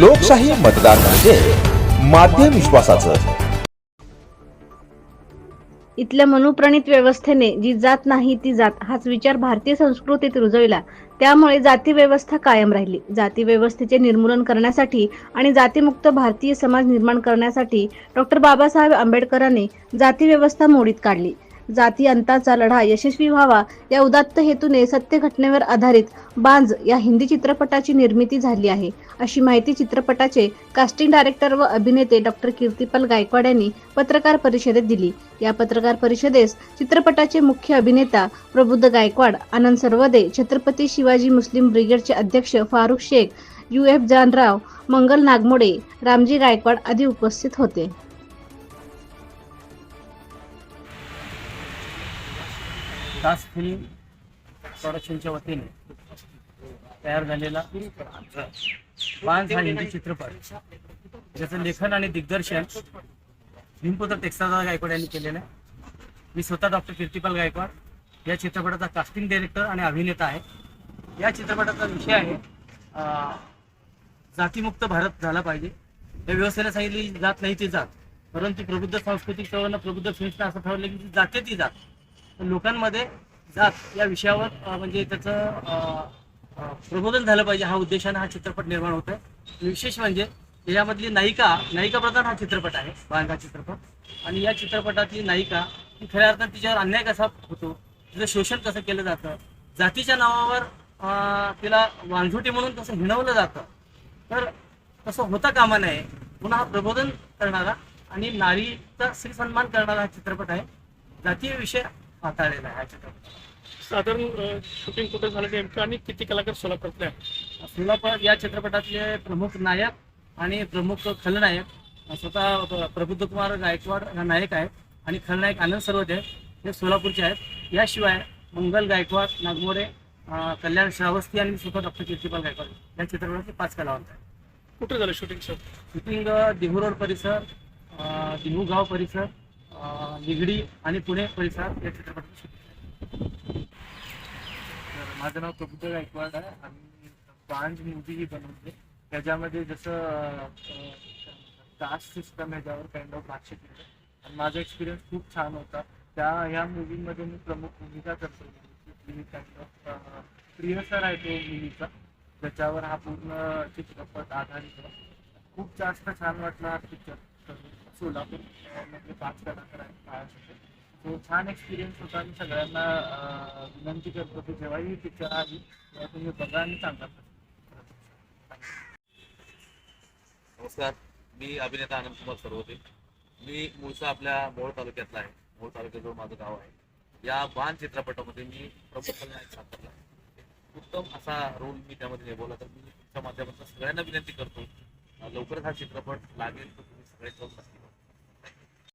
लोकशाही मतदान म्हणजे माध्यम विश्वासाचं. इथल्या मनुप्रणित व्यवस्थेने जी जात नाही ती जात. हाच विचार भारतीय संस्कृतीत रुजविला. त्यामुळे जाती व्यवस्था कायम राहिली. जाती व्यवस्थेचे निर्मूलन करण्यासाठी आणि जातीमुक्त भारतीय समाज निर्माण करण्यासाठी डॉक्टर बाबासाहेब आंबेडकरांनी जाती व्यवस्था मोडीत काढली. जाती अंताचा लढा यशस्वी व्हावा या उदात्त हेतूने सत्य घटनेवर आधारित बांज या हिंदी चित्रपटाची निर्मिती झाली आहे. अशी माहिती चित्रपटाचे कास्टिंग डायरेक्टर व अभिनेते डॉक्टर कीर्तिपाल गायकवाड यांनी पत्रकार परिषदेत दिली. या पत्रकार परिषदेस चित्रपटाचे मुख्य अभिनेता प्रबुद्ध गायकवाड आनंद सर्वदे छत्रपती शिवाजी मुस्लिम ब्रिगेडचे अध्यक्ष फारुख शेख यू एफ जानराव मंगल नागमोडे रामजी गायकवाड आदी उपस्थित होते. दास फिल्म प्रोडक्शनच्या वतीने तयार झालेला बांझ हा हिंदी चित्रपट ज्याचं लेखन आणि दिग्दर्शन भीमपुत्र टेक्सादा गायकवाड यांनी केलेलं आहे. मी स्वतः डॉक्टर कीर्तिपाल गायकवाड या चित्रपटाचा कास्टिंग डायरेक्टर आणि अभिनेता आहे. या चित्रपटाचा विषय आहे जातीमुक्त भारत झाला पाहिजे. या व्यवस्थेला सांगितली जात नाही ती जात परंतु प्रबुद्ध सांस्कृतिक चळवळीनं प्रबुद्ध फिल्म्सनं असं ठरवलं की जाते ती जात. लोकांमध्ये जात या विषयावर म्हणजे त्याचं प्रबोधन झालं पाहिजे हा उद्देशाने हा चित्रपट निर्माण होतोय. विशेष म्हणजे यामधली नायिका नायिका प्रधान हा चित्रपट आहे बांधा चित्रपट. आणि या चित्रपटातली नायिका ही खऱ्या अर्थात तिच्यावर अन्याय कसा होतो तिचं शोषण कसं केलं जातं जातीच्या नावावर तिला वांझोटी म्हणून कसं हिणवलं जातं तर तसं होता कामा नये पुन्हा हा प्रबोधन करणारा आणि नारीचा स्त्री सन्मान करणारा हा चित्रपट आहे. जातीय विषय हाताळलेला आहे. चित्रपट साधारण शूटिंग कुठे झालं नेमकं आणि किती कलाकार सोलापूरातले आहेत? सोलापूर या चित्रपटातले प्रमुख नायक आणि प्रमुख खलनायक स्वतः प- प्रबुद्ध कुमार गायकवाड हा नायक आहे आणि खलनायक आनंद सर्वते हे सोलापूरचे आहेत. याशिवाय मंगल गायकवाड नागमोडे अं, कल्याण श्रावस्ती आणि स्वतः डॉक्टर कीर्तिपाल गायकवाड या चित्रपटाचे पाच कलावंत आहेत. कुठे झालं shooting sir shooting Dehu road परिसर अं, देहू गाव परिसर निगडी आणि पुणे परिसरात या चित्रपटाचे शूटिंग तर माझं नाव प्रबुद्ध गायकवाड आहे. आणि पांच मूवी ही बनवते त्याच्यामध्ये जसं कास्ट सिस्टम ह्याच्यावर काइंड ऑफ भाष्य केलं. आणि माझा एक्सपिरियन्स खूप छान होता. त्या ह्या मूवीमध्ये मी प्रमुख भूमिका करतो. काइंड ऑफ प्रियसर आहे तो मूवीचा. ज्याच्यावर हा पूर्ण चित्रपट आधारित खूप जास्त छान वाटला हा पिक्चर. सोलापूर मधले पाच कलाकार आहेत काळासाठी तो छान एक्सपिरियन्स होता आणि सगळ्यांना विनंती करतो की जेव्हाही पिक्चर आली तेव्हा तुम्ही बघा आणि सांगा. नमस्कार. मी अभिनेता आनंद कुमार सरवते. मी मूळचा आपल्या मोळ तालुक्यातला आहे. मोळ तालुक्याजवळ माझं गाव आहे. या बाण चित्रपटामध्ये मी प्रमुख खलनायक साकारला आहे. उत्तम असा रोल मी त्यामध्ये निभवला. तर मी तुमच्या माध्यमातून सगळ्यांना विनंती करतो लवकरच हा चित्रपट लागेल तर तुम्ही सगळे जाऊन